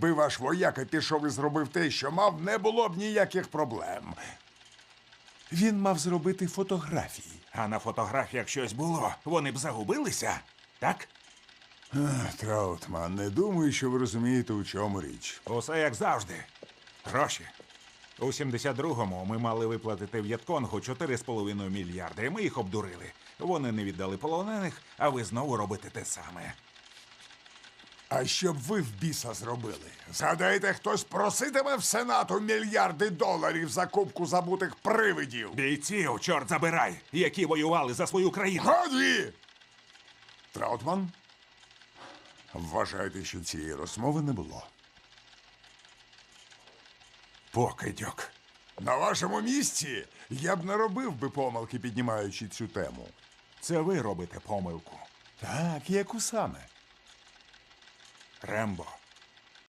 якби ваш вояка пішов і зробив те, що мав, не було б ніяких проблем. Він мав зробити фотографії. А на фотографіях щось було. Вони б загубилися, так? Ех, Траутман, не думаю, що ви розумієте, у чому річ. Усе як завжди. Гроші. У 72-му ми мали виплатити В'єтконгу 4,5 мільярди, і ми їх обдурили. Вони не віддали полонених, а ви знову робите те саме. А що б ви в біса зробили? Згадайте, хтось проситиме в Сенату мільярди доларів за кубку забутих привидів. Бійців, чорт забирай, які воювали за свою країну. Годі! Траутман? Вважаєте, що цієї розмови не було. Покидьок. На вашому місці я б не робив би помилки, піднімаючи цю тему. Це ви робите помилку. Так, яку саме? Rambo.